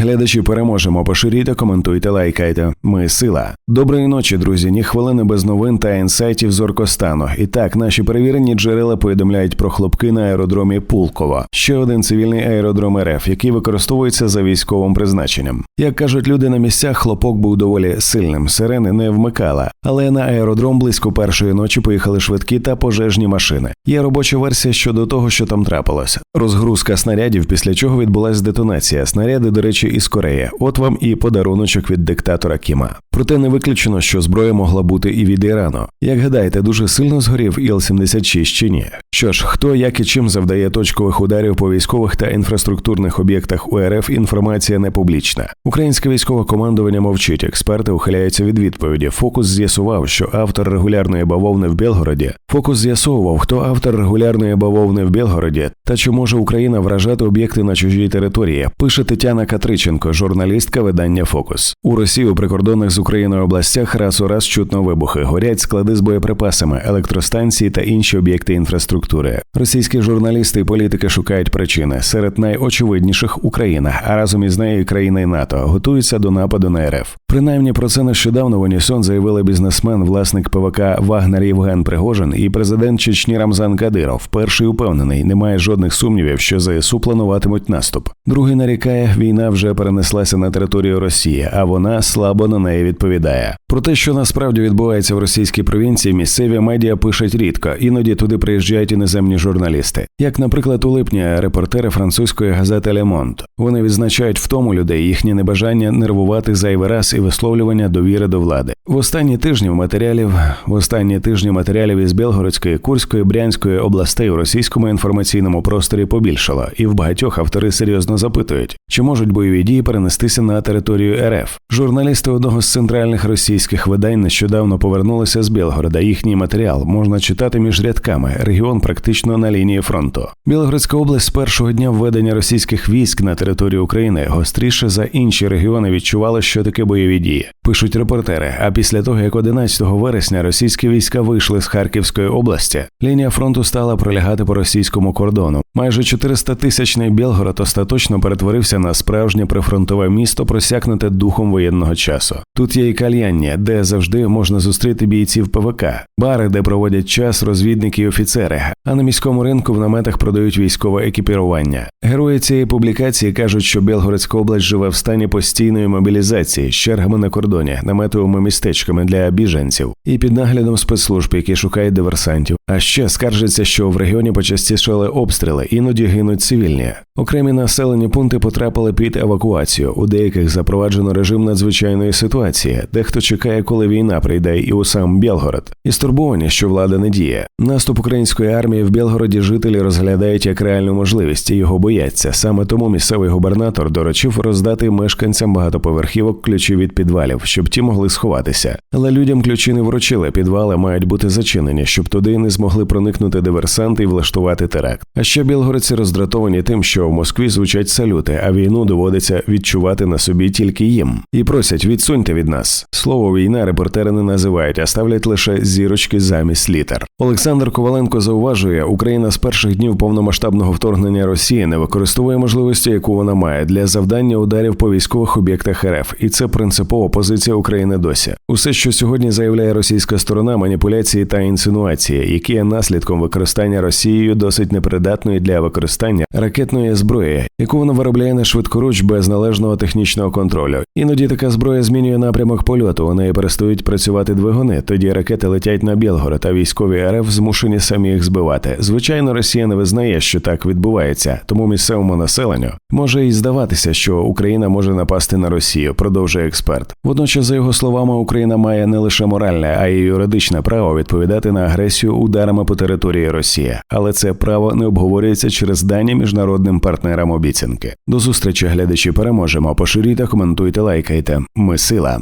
Глядачі переможемо. Поширюйте, коментуйте, лайкайте. Ми сила. Доброї ночі, друзі. Ні хвилини без новин та інсайтів з Оркостану. І так, наші перевірені джерела повідомляють про хлопки на аеродромі Пулково. Ще один цивільний аеродром РФ, який використовується за військовим призначенням. Як кажуть люди на місцях, хлопок був доволі сильним. Сирени не вмикала, але на аеродром близько першої ночі поїхали швидкі та пожежні машини. Є робоча версія щодо того, що там трапилося. Розгрузка снарядів, після чого відбулася детонація. Снаряди, до речі, із Кореї. От вам і подаруночок від диктатора Кіма. Проте не виключено, що зброя могла бути і від Ірану. Як гадаєте, дуже сильно згорів Іл-76 чи ні? Що ж, хто як і чим завдає точкових ударів по військових та інфраструктурних об'єктах УРФ, інформація не публічна. Українське військове командування мовчить. Експерти ухиляються від відповіді. Фокус з'ясував, що автор регулярної бавовни в Білгороді. Фокус з'ясовував, хто автор регулярної бавовни в Білгороді та чи може Україна вражати об'єкти на чужій території. Пише Тетяна Катриченко, журналістка видання Фокус у Росії у прикордонних з Україною областях раз у раз чутно вибухи, горять склади з боєприпасами, електростанції та інші об'єкти інфраструктури. Російські журналісти і політики шукають причини. Серед найочевидніших Україна, а разом із нею країни НАТО готуються до нападу на РФ. Принаймні про це нещодавно в Унісон заявили бізнесмен, власник ПВК Вагнер Євген Пригожин і президент Чечні Рамзан Кадиров. Перший упевнений, немає жодних сумнівів, що ЗСУ плануватимуть наступ. Другий нарікає, війна вже перенеслася на територію Росії, а вона слабо на неї відповідає. Про те, що насправді відбувається в російській провінції, місцеві медіа пишуть рідко, іноді туди приїжджають іноземні журналісти. Як, наприклад, у липні репортери французької газети Лемонт. Вони відзначають в тому людей їхнє небажання нервувати зайвий раз і висловлювання довіри до влади. В останні тижні матеріалів в останні тижні матеріалів із Білгородської, Курської, Брянської областей у російському інформаційному просторі побільшало, і в багатьох автори серйозно запитують, чи можуть бойові дії перенестися на територію РФ. Журналісти одного з центральних російських видань нещодавно повернулися з Білгорода. Їхній матеріал можна читати між рядками. Регіон практично на лінії фронту. Білгородська область з першого дня введення російських військ на територію України гостріше за інші регіони відчувала, що таке бойові дії. Пишуть репортери. Після того, як 11 вересня російські війська вийшли з Харківської області, лінія фронту стала пролягати по російському кордону. Майже 400 тисячний Білгород остаточно перетворився на справжнє прифронтове місто, просякнуте духом воєнного часу. Тут є і кальяння, де завжди можна зустріти бійців ПВК, бари, де проводять час розвідники і офіцери. А на міському ринку в наметах продають військове екіпірування. Герої цієї публікації кажуть, що Білгородська область живе в стані постійної мобілізації з чергами на кордоні, наметовими містечками для біженців і під наглядом спецслужб, які шукають диверсантів. А ще скаржиться, що в регіоні почастішали обстріли, іноді гинуть цивільні. Окремі населені пункти потрапили під евакуацію. У деяких запроваджено режим надзвичайної ситуації. Дехто чекає, коли війна прийде і у сам Білгород. І стурбовані, що влада не діє. Наступ української армії в Білгороді жителі розглядають як реальну можливість і його бояться. Саме тому місцевий губернатор доручив роздати мешканцям багатоповерхівок ключі від підвалів, щоб ті могли сховатися. Але людям ключі не вручили. Підвали мають бути зачинені, щоб туди не змогли проникнути диверсанти і влаштувати теракт. А ще білгородці роздратовані тим, що в Москві звучать салюти, а війну доводиться відчувати на собі тільки їм. І просять відсуньте від нас. Слово війна репортери не називають, а ставлять лише зірочки замість літер. Олександр Коваленко зауважує, Україна з перших днів повномасштабного вторгнення Росії не використовує можливості, яку вона має для завдання ударів по військових об'єктах РФ, і це принципова позиція України досі. Усе, що сьогодні заявляє російська сторона, маніпуляції та інсинуації, які є наслідком використання Росією досить непридатної для використання ракетної зброї, яку вона виробляє на швидкоруч без належного технічного контролю. Іноді така зброя змінює напрямок польоту. У неї перестають працювати двигуни. Тоді ракети летять на Білгород, а військові РФ змушені самі їх збивати. Звичайно, Росія не визнає, що так відбувається, тому місцевому населенню може і здаватися, що Україна може напасти на Росію, продовжує експерт. Водночас, за його словами, Україна має не лише моральне, а й юридичне право відповідати на агресію ударами по території Росії, але це право не обговорюється через дані міжнародним партнерам обіцянки. До зустрічі глядачі переможемо. Поширюйте, коментуйте, лайкайте. Ми сила.